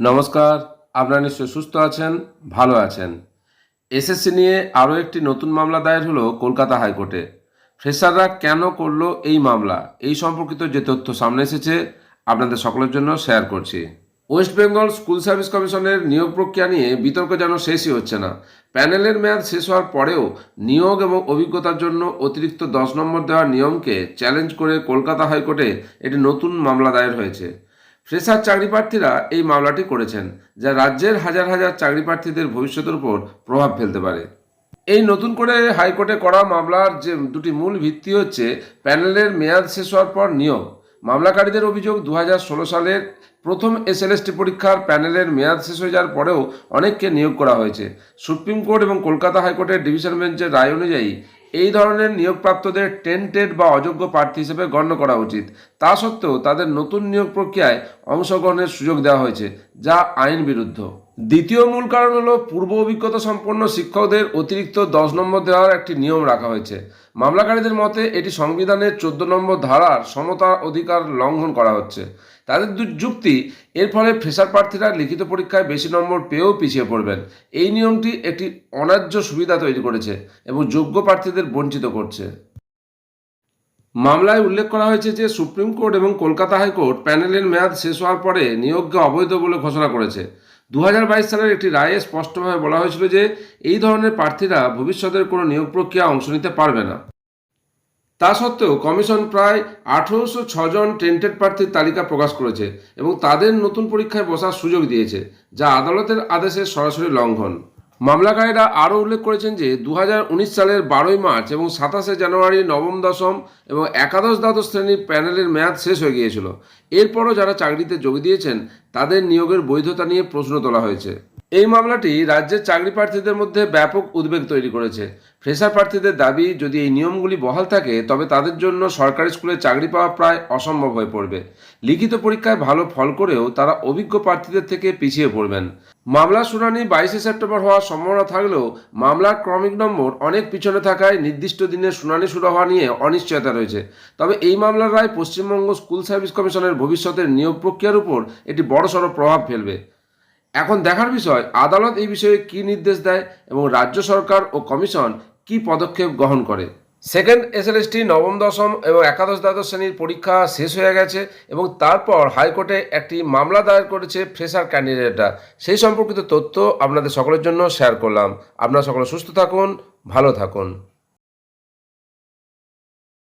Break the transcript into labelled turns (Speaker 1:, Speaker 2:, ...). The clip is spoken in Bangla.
Speaker 1: নমস্কার, আপনারা নিশ্চয়ই সুস্থ আছেন, ভালো আছেন। এসএসসি নিয়ে আরও একটি নতুন মামলা দায়ের হলো কলকাতা হাইকোর্টে। ফ্রেশাররা কেন করল এই মামলা? এই সম্পর্কিত যে তথ্য সামনে এসেছে, আপনাদের সকলের জন্য শেয়ার করছি। ওয়েস্ট বেঙ্গল স্কুল সার্ভিস কমিশনের নিয়োগ প্রক্রিয়া নিয়ে বিতর্ক যেন শেষই হচ্ছে না। প্যানেলের মেয়াদ শেষ হওয়ার পরেও নিয়োগ এবং অভিজ্ঞতার জন্য অতিরিক্ত দশ নম্বর দেওয়ার নিয়মকে চ্যালেঞ্জ করে কলকাতা হাইকোর্টে একটি নতুন মামলা দায়ের হয়েছে। ফ্রেশার চাকরি প্রার্থীরা এই মামলাটি করেছেন, যা রাজ্যের হাজার হাজার চাকরি প্রার্থীদের ভবিষ্যতের উপর প্রভাব ফেলতে পারে। এই নতুন করে হাইকোর্টে করা মামলার যে দুটি মূল ভিত্তি হচ্ছে প্যানেলের মেয়াদ শেষ হওয়ার পর নিয়োগ। মামলাকারীদের অভিযোগ দু হাজার ষোলো সালের প্রথম এসএলএসটি পরীক্ষার প্যানেলের মেয়াদ শেষ হয়ে যাওয়ার পরেও অনেককে নিয়োগ করা হয়েছে। সুপ্রিম কোর্ট এবং কলকাতা হাইকোর্টের ডিভিশন বেঞ্চের রায় অনুযায়ী এই ধরনের নিয়োগপ্রাপ্তদের টেন্টেড বা অযোগ্য প্রার্থী হিসেবে গণ্য করা উচিত। তা সত্ত্বেও তাদের নতুন নিয়োগ প্রক্রিয়ায় অংশগ্রহণের সুযোগ দেওয়া হয়েছে, যা আইন বিরুদ্ধ। দ্বিতীয় মূল কারণ হলো পূর্ব অভিজ্ঞতা সম্পন্ন শিক্ষকদের অতিরিক্ত দশ নম্বর দেওয়ার একটি নিয়ম রাখা হয়েছে। মামলাকারীদের মতে, এটি সংবিধানের চোদ্দ নম্বর ধারার সমতা অধিকার লঙ্ঘন করা হচ্ছে। তাদের যুক্তি এর ফলে ফ্রেশার প্রার্থীরা লিখিত পরীক্ষায় বেশি নম্বর পেয়েও পিছিয়ে পড়বেন। এই নিয়মটি একটি অন্যায্য সুবিধা তৈরি করেছে এবং যোগ্য প্রার্থীদের বঞ্চিত করছে। মামলায় উল্লেখ করা হয়েছে যে সুপ্রিম কোর্ট এবং কলকাতা হাইকোর্ট প্যানেলের মেয়াদ শেষ হওয়ার পরে নিয়োগকে অবৈধ বলে ঘোষণা করেছে। দু হাজার বাইশ সালের একটি রায়ে স্পষ্টভাবে বলা হয়েছিল যে এই ধরনের প্রার্থীরা ভবিষ্যতের কোনো নিয়োগ প্রক্রিয়া অংশ নিতে পারবে না। তা সত্ত্বেও কমিশন প্রায় আঠেরোশো ছজন টেন্টেড প্রার্থীর তালিকা প্রকাশ করেছে এবং তাদের নতুন পরীক্ষায় বসার সুযোগ দিয়েছে, যা আদালতের আদেশের সরাসরি লঙ্ঘন। মামলাকারীরা আরও উল্লেখ করেছেন যে দু হাজার উনিশ সালের বারোই মার্চ এবং সাতাশে জানুয়ারি নবম দশম এবং একাদশ দ্বাদশ শ্রেণির প্যানেলের মেয়াদ শেষ হয়ে গিয়েছিল। এরপরও যারা চাকরিতে যোগ দিয়েছেন, তাদের নিয়োগের বৈধতা নিয়ে প্রশ্ন তোলা হয়েছে। এই মামলাটি রাজ্যের চাকরি প্রার্থীদের মধ্যে ব্যাপক উদ্বেগ তৈরি করেছে। ফ্রেশার প্রার্থীদের দাবি, যদি এই নিয়মগুলি বহাল থাকে, তবে তাদের জন্য সরকারি স্কুলে চাকরি পাওয়া প্রায় অসম্ভব হয়ে পড়বে। লিখিত পরীক্ষায় ভালো ফল করেও তারা অভিজ্ঞ প্রার্থীদের থেকে পিছিয়ে পড়বেন। মামলার শুনানি বাইশে সেপ্টেম্বর হওয়ার সম্ভাবনা থাকলেও মামলার ক্রমিক নম্বর অনেক পিছনে থাকায় নির্দিষ্ট দিনে শুনানি শুরু হওয়া নিয়ে অনিশ্চয়তা রয়েছে। তবে এই মামলার রায় পশ্চিমবঙ্গ স্কুল সার্ভিস কমিশনের ভবিষ্যতের নিয়োগ প্রক্রিয়ার উপর এটি বড়সড় প্রভাব ফেলবে। এখন দেখার বিষয়, আদালত এই বিষয়ে কী নির্দেশ দেয় এবং রাজ্য সরকার ও কমিশন কী পদক্ষেপ গ্রহণ করে? সেকেন্ড এসএলএসটি নবম, দশম এবং একাদশ দ্বাদশ শ্রেণির পরীক্ষা শেষ হয়ে গেছে এবং তারপর হাইকোর্টে একটি মামলা দায়ের করেছে ফ্রেশার ক্যান্ডিডেটরা। সেই সম্পর্কিত তথ্য আপনাদের সকলের জন্য শেয়ার করলাম। আপনারা সকলে সুস্থ থাকুন, ভালো থাকুন।